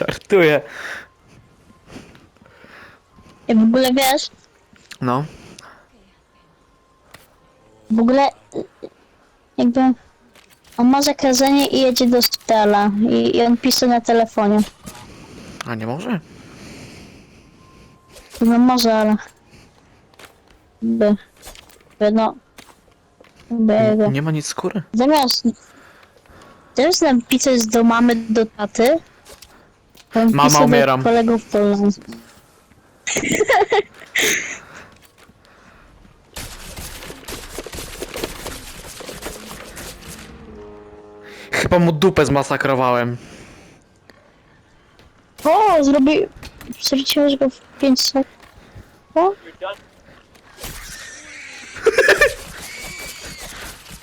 Żartuję. I w ogóle wiesz, No. w ogóle y, jakby on ma zakazanie i jedzie do szpitala i, i on pisze na telefonie. A nie może? No może, ale by, by no by, by. Nie ma nic skóry. Zamiast zamiast napisać do mamy, do taty Mama, do umieram. kolegów. Chyba mu dupę zmasakrowałem. O, zrobi... Przerzuciłeś go w 5 sekund. O?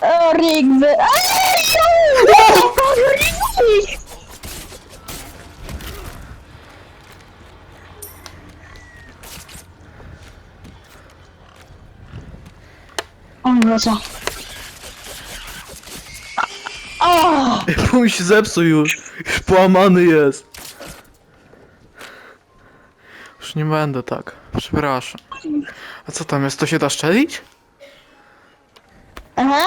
O, Rigby! Ej, Rigby! O Boże. O! Mój się zepsuł już. Już połamany jest. Już nie będę tak. Przepraszam. A co tam jest? To się da szczelić? Aha.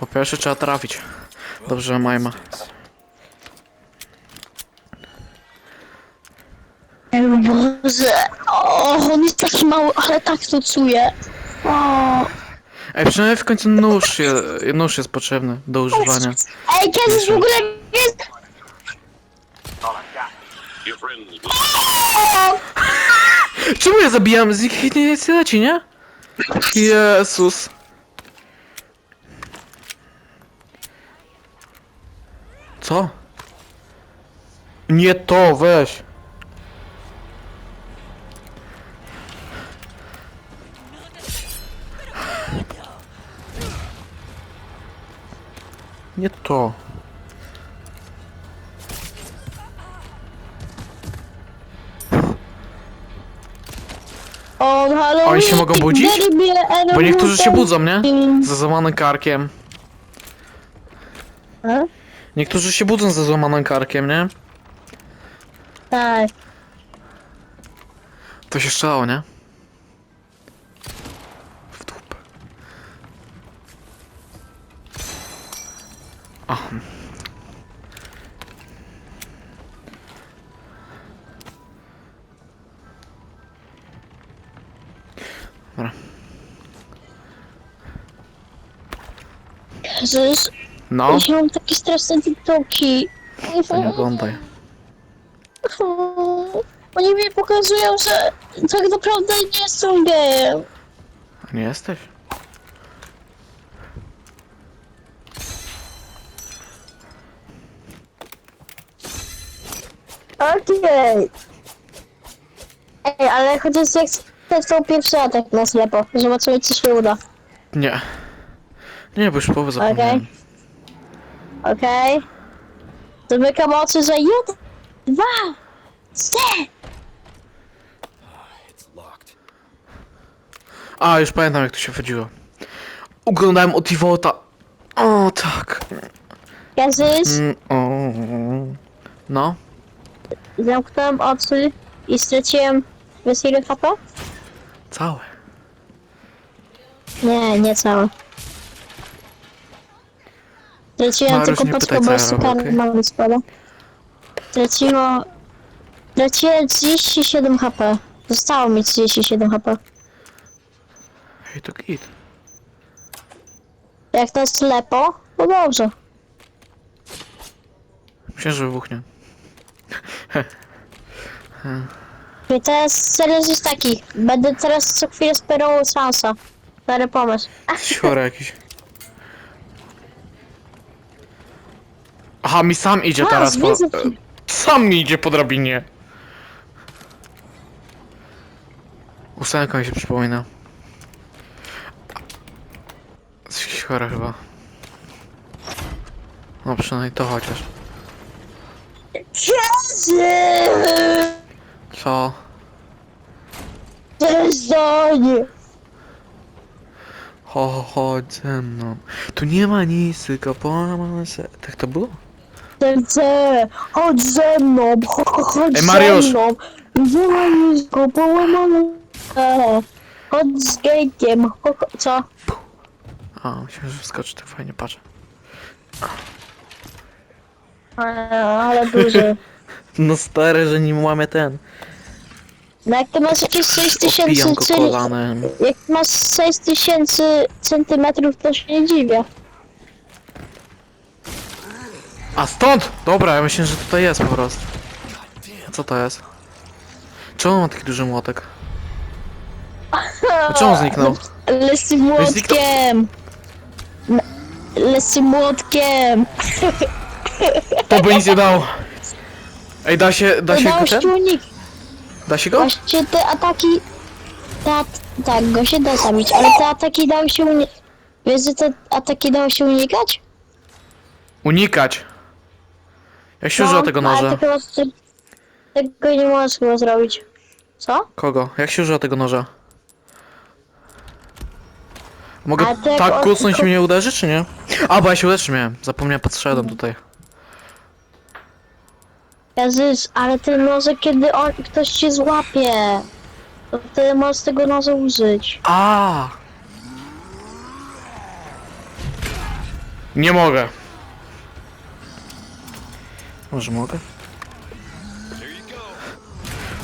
Po pierwsze trzeba trafić. Dobrze, Majma. Ej, Boże. O, on jest taki mały, ale tak to czuję. O. Ej, przynajmniej w końcu nóż, je, nóż jest potrzebny do używania. Ej, kiedy w ogóle jest... Czemu ja zabijam? Z nich nie nie leci, nie? Jezus. Co? Nie to, weź. Nie to. O, Halloween, Oni się mogą budzić? Bo niektórzy się budzą, nie? Ze złamanym karkiem. A? Niektórzy się budzą ze złamanym karkiem, nie? Tak. To się strzało, nie? Jezus, No, ja mam takie straszne TikToki. to nie oglądaj. Oni mi pokazują, że tak naprawdę nie jestem gejem. A nie jesteś? Okej. Ej, ale chociaż jak chcesz tą pierwszy atak na ślepo, zobaczymy czy się uda. Nie. Nie, bo już połowę zapomniałem. Okej. Zamykam oczy, że jeden, dwa, trzy. A, już pamiętam jak to się wchodziło. Oglądałem od Iwota. O, tak. Jezus, Mm, o. No. zamknąłem oczy i straciłem wiesz ile HP? Całe. Nie, nie całe. No, ale tylko nie pytaj, podko, bo co ja robię, mamy spada. Straciło... Straciłem 37 HP. Zostało mi 37 HP. Hej, to git. Jak to jest lepo, no dobrze. Myślę, że wybuchnie. I teraz serial jest taki. Będę teraz co chwilę sperował szansa. Stary pomysł. Chory jakiś. Aha, mi sam idzie A, teraz po... zwiedzę- Sam mi idzie po drabinie. Ósemka mi się przypomina. Jesteś chora chyba. No przynajmniej to chociaż. Jezu! Co? Przestań! Cho, chodź ze mną. Tu nie ma nic, tylko połamane se... Tak to było? Serce, chodź ze mną, cho- cho- chodź Ej, Mariusz. ze mną. Idziemy nisko, połamane. Chodź z gejkiem, cho- cho- co? A, myślałem, że wskoczy, tak fajnie patrzę. E, Ale duży. No stary, że nie mamy ten. No jak ty masz jakieś 6000 Opijam go cy- kolanem. Jak masz 6000 centymetrów, to się nie dziwię. A stąd! Dobra, ja myślę, że tutaj jest po prostu. Co to jest? Czemu on ma taki duży młotek? A czemu on zniknął? Lesy młotkiem! Lesy młotkiem! To by nic nie dało. Ej, da się, da się go Udało się ten? unik. Da się go? Właśnie te ataki... Ta, tak, go się da zabić, ale te ataki dały się unikać. Wiesz, że te ataki dało się unikać? Unikać. Jak się używa tego No, Ale noża? chyba ty- tego nie możesz chyba zrobić. Co? Kogo? Jak się używa tego noża? Mogę Ale tak kucnąć i mnie uderzy, czy nie? A, bo ja się uderzyć miałem. Zapomniałem, podszedłem tutaj. Jezus, ale ten noże, kiedy on, ktoś cię złapie, to wtedy możesz tego noża użyć. A. Nie mogę. Może mogę?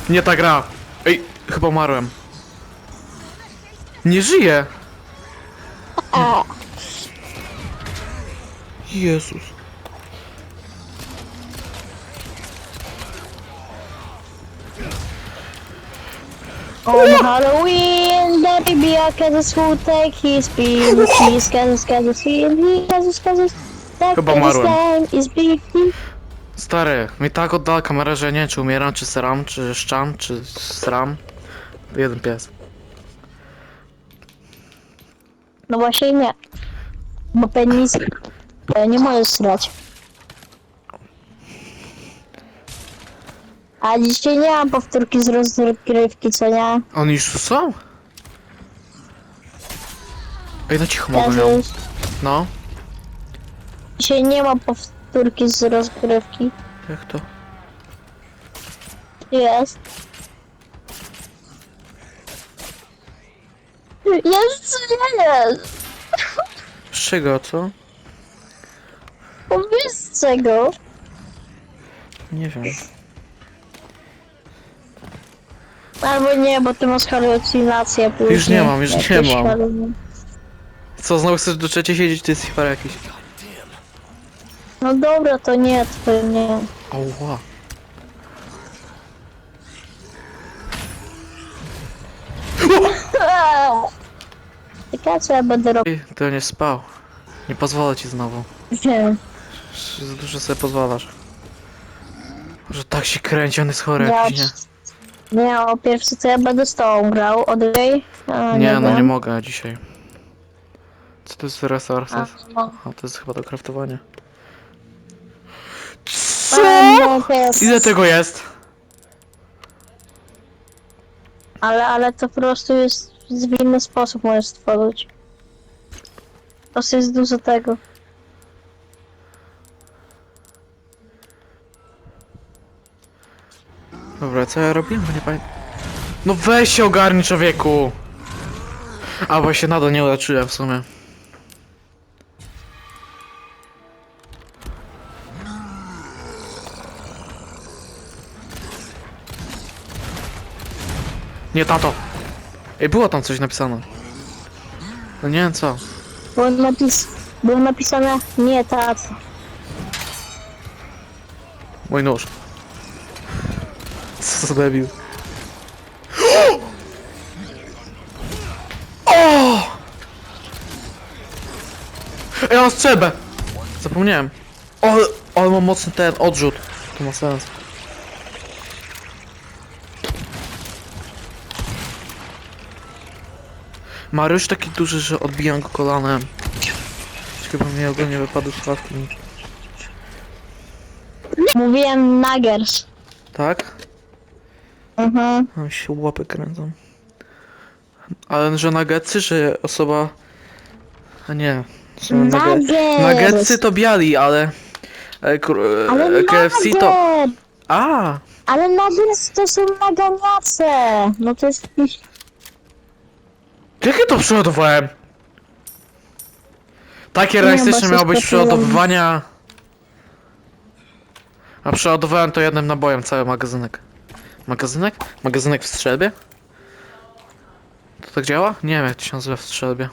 Nie ta gra. Ej, chyba umarłem. Nie żyję. A, Jezus. On Halloween, the baby Kansas will take his bean. He's Kansas, Kansas, he Kansas, Kansas. That Kansas umarłem. name is big. Stary, mi tak oddała kamerę, że nie wiem, czy umieram, czy sram, czy szczam, czy sram. Jeden pies. No właśnie nie. Bo penis e, nie możesz srać. A dzisiaj nie mam powtórki z rozgrywki, co nie? Oni już tu są? Ej, no cicho mogę ją. No, Dzisiaj nie ma powtórki z rozgrywki. jak to? Jest. Jest, nie jest. Z czego, co? Powiedz z czego. Nie wiem. Albo nie, bo ty masz halucynację później. Już nie mam, już nie mam. Co, znowu chcesz do trzeciej siedzieć? To jest jakiś. No dobra, to nie, to nie. Oła. Ciekawe co ja będę robił. Ej, to nie spał. Nie pozwolę ci znowu. Nie. Za dużo sobie pozwalasz. Że tak się kręci, on jest chory Ja, jakiś, nie? nie, o pierwsze co ja będę z tobą grał, od? A, Nie, no wiem. nie mogę dzisiaj. Co to jest resources? A, no. A, to jest chyba do craftowania. Co? Ile tego jest? Ale, ale to po prostu jest w inny sposób możesz stworzyć. Po prostu jest dużo tego. Dobra, co ja robiłem? Bo nie pamiętam. No weź się ogarnij człowieku! A, bo się nadal nie uleczyłem w sumie. Nie, tato! Ej, było tam coś napisane. No nie wiem co. Było, napis było napisane nie tak. Mój nóż. Co za debil. O! Ej, mam strzelbę! Zapomniałem. O, ale mam mocny ten odrzut. To ma sens. Maryś taki duży, że odbijam go kolanem. Chyba mi ogólnie wypadły słuchawki. Mówiłem Nuggers. Tak? Mhm. A się łapy kręcą. Ale że nuggetsy, że osoba... A nie. Nugge- Nuggets. Nuggetsy to biali, ale... e, kur, Ale e, KFC to... A, Ale nuggets to są naganiace! No to jest jakiś... jak ja to przeładowałem? Takie realistyczne miało być przeładowywania. A przeładowałem to jednym nabojem cały magazynek. Magazynek? Magazynek w strzelbie? To tak działa? Nie wiem jak to się nazywa w strzelbie.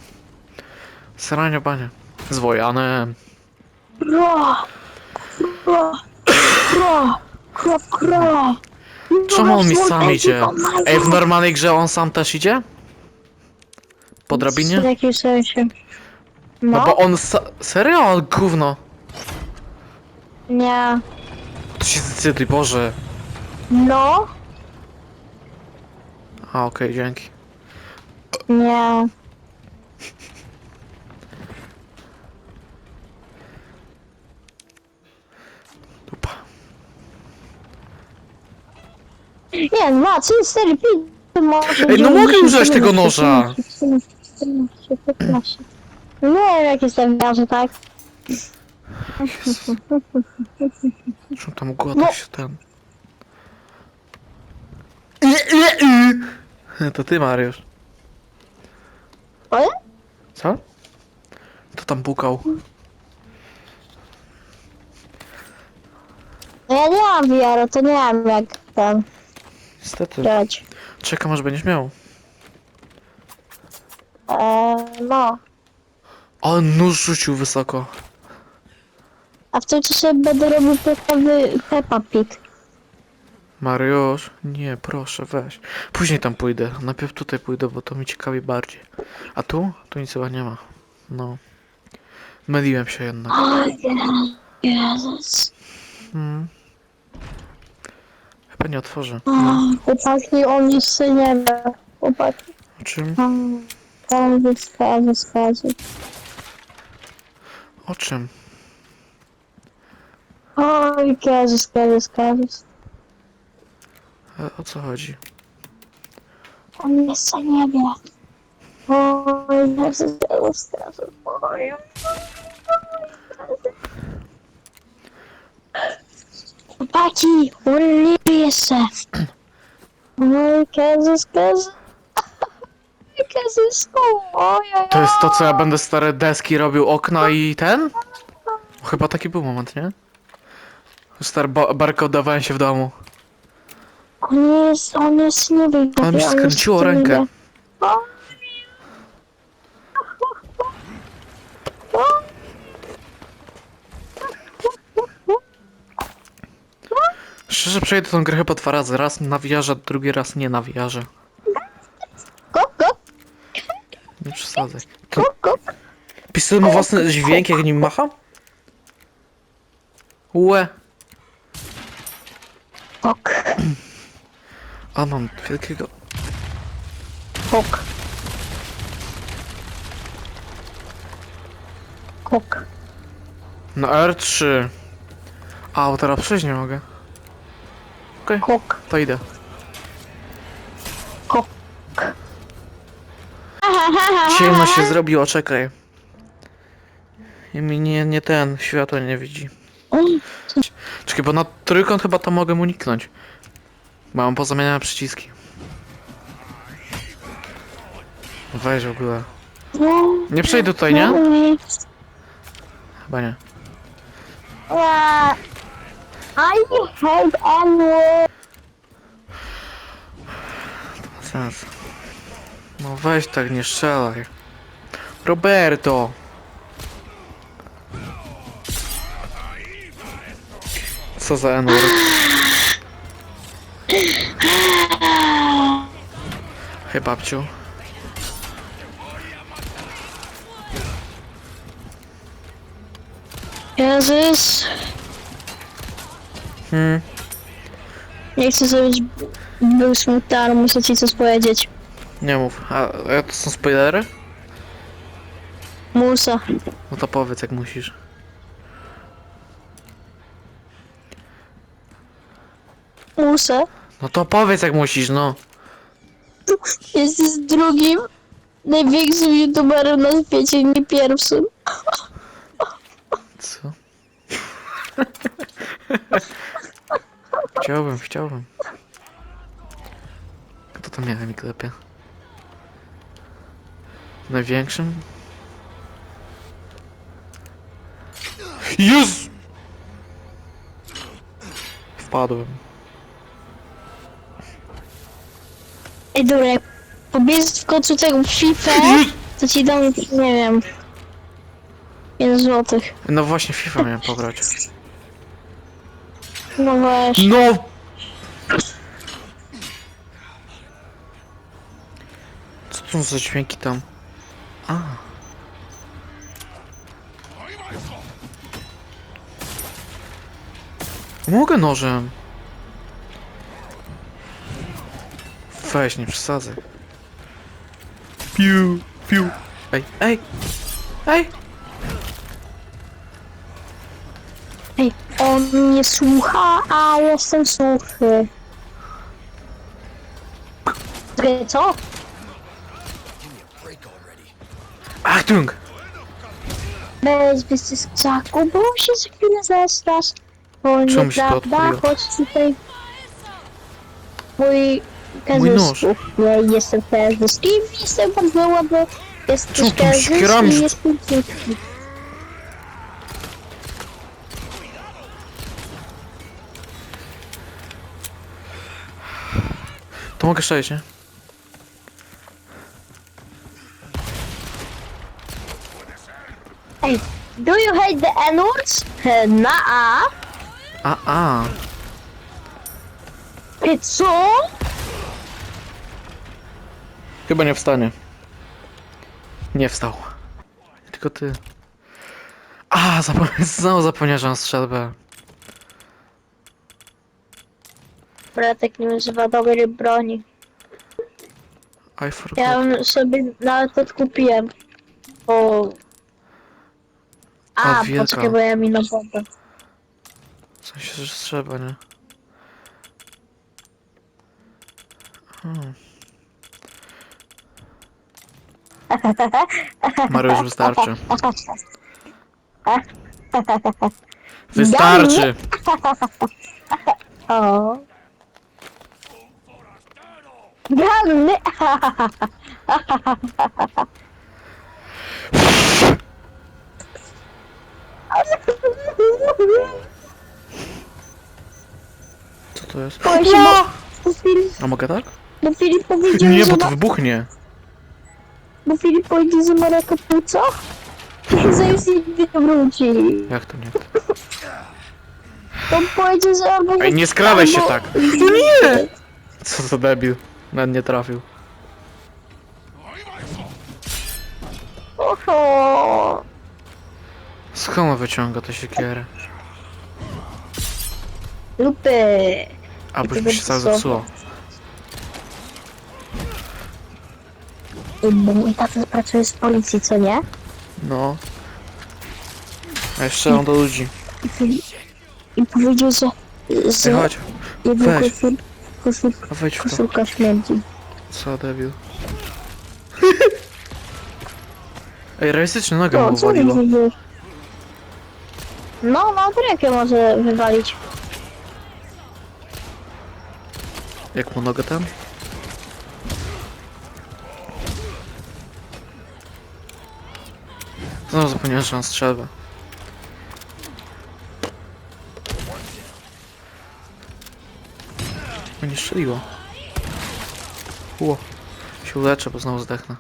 Seranie banie. Z wojanem. Kro! Kro! Kro! Kro! Kro! Czemu on mi sam idzie? Ej, w normalnej grze on sam też idzie? Po drabinie? W jakim sensie? No No, bo on sa... Serio? Gówno. nie. To się zdecyduj, Boże. No, A, okej, dzięki. nie. Dupa. Nie, dwa, trzy, cztery, pięć. może Ej, no mogę dziewięć, używać tego 11, noża. 14, 14, 15. Nie wiem, jak jestem ważny, tak? Czemu tam głos No. się ten... To ty, Mariusz. Ale? Co? To tam pukał. No ja nie mam VR, to nie wiem, jak tam Niestety. grać. Czekam, aż będziesz miał. Eee, no. O, nóż rzucił wysoko. A w tym czasie będę robił pepowy Peppa Pig. Mariusz, nie, proszę, weź. Później tam pójdę. Najpierw tutaj pójdę, bo to mi ciekawi bardziej. A tu? Tu nic chyba nie ma. No. Myliłem się jednak. O, Jezus. Hmm. Chyba nie otworzę. O, Chłopaki, on jeszcze nie wie. Chłopaki. O czym? Tam wyskaże, skaże. O czym? Oj, Jezus, Jezus. E, O co chodzi? On jeszcze nie wie. Oj, Jezus, Jezus, Jezus. Oj. Chłopaki, urli jeszcze. Oj, Jezus. Oj, To jest to, co ja będę stare deski robił, okna i ten? Chyba taki był moment, nie? Stary ba barkodowałem się w domu. On jest, on jest nie wie. Ale mi się on jest skręciło rękę. Szczerze przejdę tą grę chyba dwa razy. Raz na drugi raz nie na. Go, go, Nie przesadzaj. To pistolet ma własny dźwięk, jak nim macham? Łe. Kok, A mam wielkiego... kok. Kok. Na R3. A, bo teraz przejść nie mogę. Okej, Kok. to idę. Ciemno się zrobiło, czekaj. I mi nie, nie ten, światło nie widzi. Czekaj, bo na trójkąt chyba to mogę uniknąć. Bo Mam pozamieniane przyciski. Weź w ogóle. no, Nie przejdę tutaj, nie? Chyba nie. I hate animals. Sens. No weź tak, nie strzelaj. Roberto! Co za n Hej babciu. Jezus. Hmm. Nie chcę być był smutny, ale muszę ci coś powiedzieć. Nie mów. A, a to są spoilery? Musa. No to powiedz jak musisz. Musa. No to powiedz jak musisz, no. Jesteś drugim największym youtuberem na świecie, nie pierwszym. Co? Chciałbym, chciałbym. Kto to miałem mi klepie? Największym? Jezu! Wpadłem. Ej, dobra, jak pobierzesz w końcu tego FIFA, to ci dam, nie wiem, 1 złotych. No właśnie, FIFA miałem pobrać. No właśnie. No! Co to za dźwięki tam? Mogę nożem. Weź, nie przesadzaj. Piu, piu. Ej, ej! Ej! Ej, on nie słucha, a jestem suchy. Czekaj, Co? Achtung! Bez wysyskaku, bo się za chwilę zestasz. Bo Czemu się to nieprawda, odpaliło? chodź tutaj. Mój nóż. kazus. Nie, jestem kazus. I jestem bardzo ładny. Czemu tu mi kazus i że- jestem piękny. To mogę strzelić, nie? Ej, do you hate the N-words? Na A. A. Ty co? Chyba nie wstanie. Nie wstał. Tylko ty. A, zapomniałem, znowu zapomniałem, że mam strzelbę. Bratek nie używa dobrej broni. I forgot. Ja sobie nawet odkupiłem. Bo... A, A, wielka. poczekaj, bo ja mi na bombę. W sensie, że trzeba, nie? Hmm. Mariusz, wystarczy. Wystarczy! O. Ganny! To jest? Boję się, bo, bo, Filip, A mogę tak? bo Filip powiedział, Nie, że bo to ma, wybuchnie. bo Filip powiedział, że ma raka płuca. I zaraz nie wróci. Jak to nie? To powiedział, że albo... Ej, nie skradaj się albo- tak. No nie! Co za debil. Nawet nie trafił. Oho. Skąd on wyciąga tę siekierę? Lupy. A, bo mi się cały będzie zepsuło. I bo mój tata pracuje w policji, co nie? No. A jeszcze on do ludzi. I, powiedział, że... Ej, że chodź. jego weź. koszul, koszulka, A wejdź w to. koszulka śmierdzi. Co debil. Ej, realistyczny nogę No, mu co uwaliło. mi wiesz? No, no, rękę może wywalić. Jak mu nogę tam? Znowu zapomniałem, że mam strzelbę. Mnie nie strzeliło. Ło. Się uleczę, bo znowu zdechnę.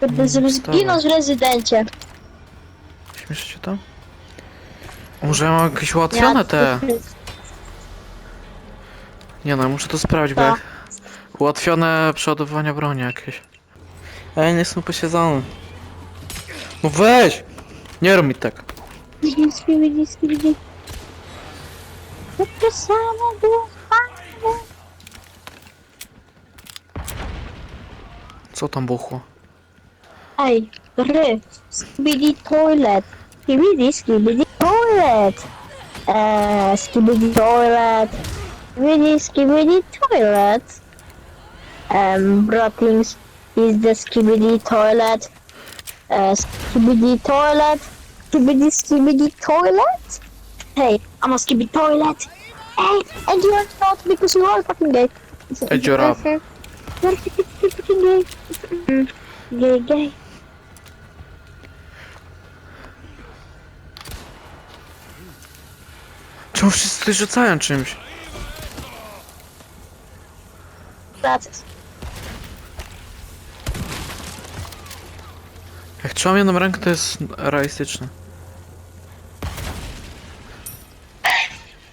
Kurde, żeby wstawaj. zginąć w rezydencie. Może ja mam jakieś ułatwione te... Nie no, muszę to sprawdzić, bo Co? jak... Ułatwione przeładowywanie broni jakieś. Ej, nie jestem posiedzony. No weź! Nie rób mi tak. Niski, niski, niski. To samo było fajne. Co tam buchło? Ej, gry. Skibidi toilet. Skibidi, skibidi toilet. Eee, skibidi toilet. Skibidi, skibidi toilet. Um, Brotings is the skibidi toilet. Uh, skibidi toilet. skibidi skibidi toilet? Hey, I'm a skibidi toilet. Hey, and you're not because you are fucking gay. Hey, shut up. You're fucking gay. Gay, gay. Czemu wszyscy rzucają czymś? Jak trzymam jedną rękę, to jest realistyczne.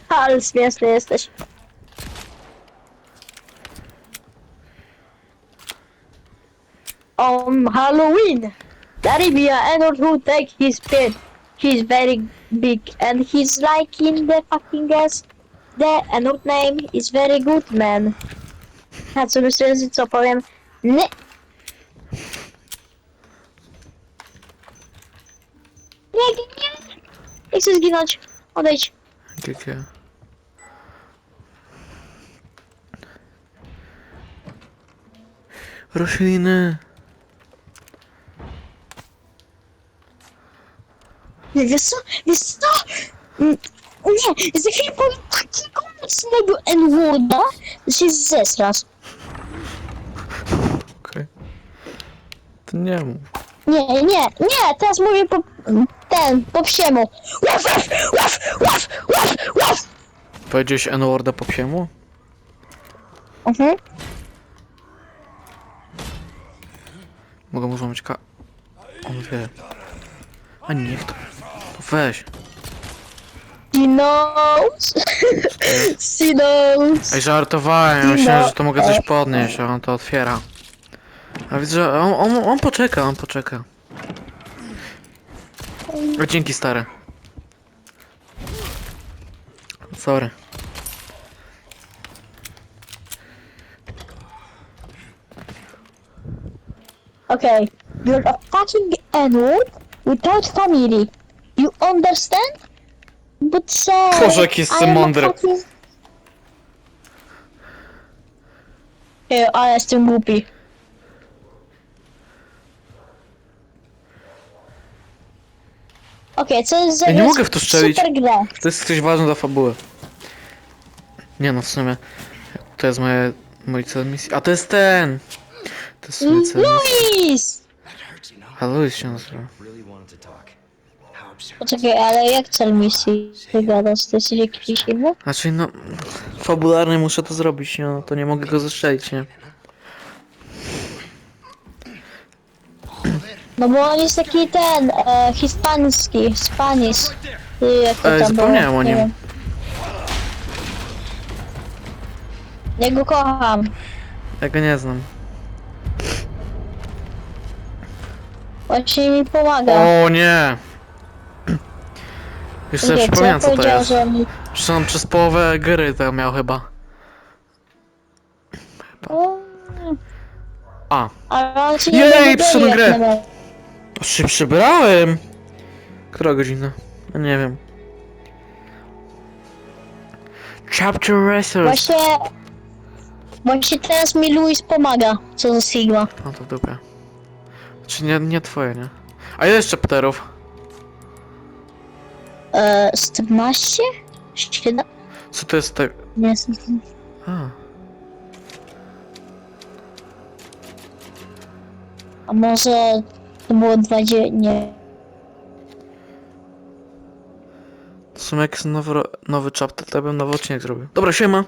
Ale śmieszny jesteś. On Halloween, Daribia Edward who take his pin. He's very big and he's like in the fucking ass. The Edward name is very good man. A co myślę, co powiem? Nie, nie, nie. Nie chcę zginąć. Odejdź. GG. Rośliny. Wiesz co? Wiesz co? Mm, Nie, za chwilę powiem takiego mocnego N-worda, że się zesrasz. Okej. To nie mów. Nie, nie, nie, teraz mówię po... ten, po psiemu. Łaf, łaf, łaf, łaf, łaf, łaf. Powiedziałeś N-worda po psiemu? Mhm. Mogę mu złamać ka... On wie. A niech to... weź. She knows. She knows. Ej, żartowałem, ja myślałem, że to mogę coś podnieść, a on to otwiera. A widzę, że on, on, on poczeka, on poczeka. O, dzięki stary. Sorry. Okay, you're a fucking N-word without family. You understand? But say... Boże, jaki jestem I am a mądry. fucking- Ej, ale jestem głupi. Okej, co jest za Ja nie mogę w to strzelić. Super. To jest coś ważne dla fabuły. Nie no, w sumie. To jest moje, mój cel misji. A to jest ten! To jest mój cel misji. Luis! That hurts, you know? A Luis się nazywa. Really wanted to talk. Poczekaj, ale jak cel misji wyglądasz? To jesteś jakiś inny? Znaczy no, fabularnie muszę to zrobić, no to nie mogę go zestrzelić, nie? No bo on jest taki ten, e, hiszpański, Jak to tam było? zapomniałem o Nie nim. wiem. Ja go kocham. Ja go nie znam. Właśnie mi pomaga. O nie! Już sobie przypomniałem co to jest. że mi... Przecież on przez połowę gry to miał chyba. O, A. Ale on się Jej, dogaduje, jak grę. na. Się przybrałem! Która godzina? Ja nie wiem. Chapter Research. Właśnie... Właśnie teraz mi Luis pomaga, co za Sigma. No to w dupie. Czy nie, nie twoje, nie? A ile jeszcze pterów? E, 14? 7? Co to jest tak... Nie jestem... A. A może to było 20... Nie. W sumie jak jest nowy, ro- nowy chapter, to ja bym nowy odcinek zrobił. Dobra, siema!